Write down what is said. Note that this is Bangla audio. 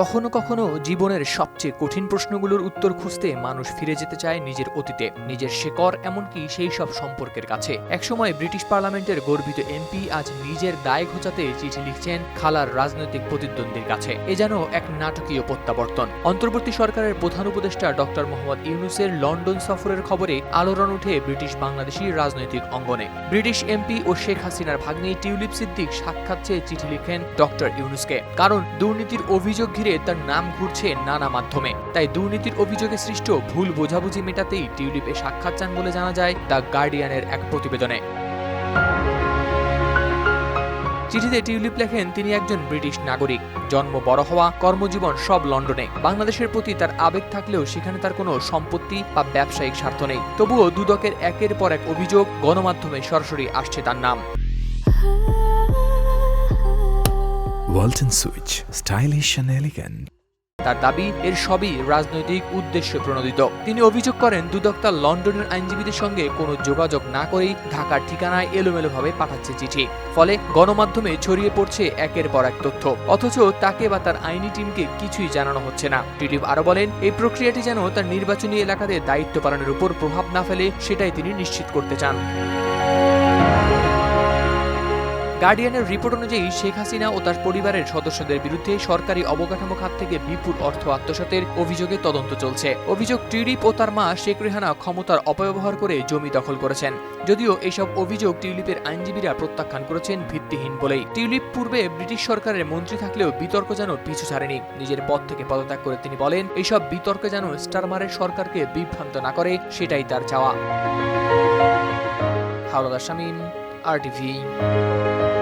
কখনো কখনো জীবনের সবচেয়ে কঠিন প্রশ্নগুলোর উত্তর খুঁজতে মানুষ ফিরে যেতে চায় নিজের অতীতে, নিজের শেকড়, এমনকি সেই সব সম্পর্কের কাছে। একসময় ব্রিটিশ পার্লামেন্টের গর্বিত এমপি আজ নিজের দায় ঘোচাতে চিঠি লিখছেন খালার রাজনৈতিক প্রতিদ্বন্দ্বীর কাছে। এ যেন এক নাটকীয় প্রত্যাবর্তন। অন্তর্বর্তী সরকারের প্রধান উপদেষ্টা ডক্টর মোহাম্মদ ইউনুসের লন্ডন সফরের খবরে আলোড়ন উঠে ব্রিটিশ বাংলাদেশি রাজনৈতিক অঙ্গনে। ব্রিটিশ এমপি ও শেখ হাসিনার ভাগ্নে টিউলিপ সিদ্দিক সাক্ষাৎ চেয়ে চিঠি লিখেন ডক্টর ইউনুসকে। কারণ দুর্নীতির অভিযোগ ঘিরে তার নাম ঘুরছে নানা মাধ্যমে। তাই দুর্নীতির অভিযোগে সৃষ্ট ভুল বোঝাবুঝি মেটাতেই টিউলিপে সাক্ষাৎ চান বলে জানা যায় দ্য গার্ডিয়ানের এক প্রতিবেদনে। চিঠিতে টিউলিপ লেখেন, তিনি একজন ব্রিটিশ নাগরিক। জন্ম বড় হওয়া, কর্মজীবন সব লন্ডনে। বাংলাদেশের প্রতি তার আবেগ থাকলেও সেখানে তার কোনো সম্পত্তি বা ব্যবসায়িক স্বার্থ নেই। তবুও দুদকের একের পর এক অভিযোগ গণমাধ্যমে সরাসরি আসছে তার নাম। Walton Switch, stylish and elegant. তার দাবি এর সবই রাজনৈতিক উদ্দেশ্য প্রণোদিত। তিনি অভিযোগ করেন দুদক তার লন্ডনের আইনজীবীদের সঙ্গে কোনো যোগাযোগ না করেই ঢাকার ঠিকানায় এলোমেলোভাবে পাঠাচ্ছে চিঠি। ফলে গণমাধ্যমে ছড়িয়ে পড়ছে একের পর এক তথ্য। অথচ তাকে বা তার আইনি টিমকে কিছুই জানানো হচ্ছে না। টিডিপ আরও বলেন এই প্রক্রিয়াটি যেন তার নির্বাচনী এলাকাতে দায়িত্ব পালনের উপর প্রভাব না ফেলে সেটাই তিনি নিশ্চিত করতে চান। গার্ডিয়ানের রিপোর্ট অনুযায়ী শেখ হাসিনা ও তার পরিবারের সদস্যদের বিরুদ্ধে সরকারি অবকাঠামো খাত থেকে বিপুল অর্থ আত্মসাতের অভিযোগে তদন্ত চলছে। অভিযোগ টিউলিপ ও তার মা শেখ রেহানা ক্ষমতার অপব্যবহার করে জমি দখল করেছেন। যদিও এইসব অভিযোগ টিউলিপের আইনজীবীরা প্রত্যাখ্যান করেছেন ভিত্তিহীন বলেই। টিউলিপ পূর্বে ব্রিটিশ সরকারের মন্ত্রী থাকলেও বিতর্ক যেন পিছু ছাড়েনি। নিজের পদ থেকে পদত্যাগ করে তিনি বলেন এইসব বিতর্কে যেন স্টারমারের সরকারকে বিভ্রান্ত না করে, সেটাই তার চাওয়া। হাওলাদার শামীম RDV.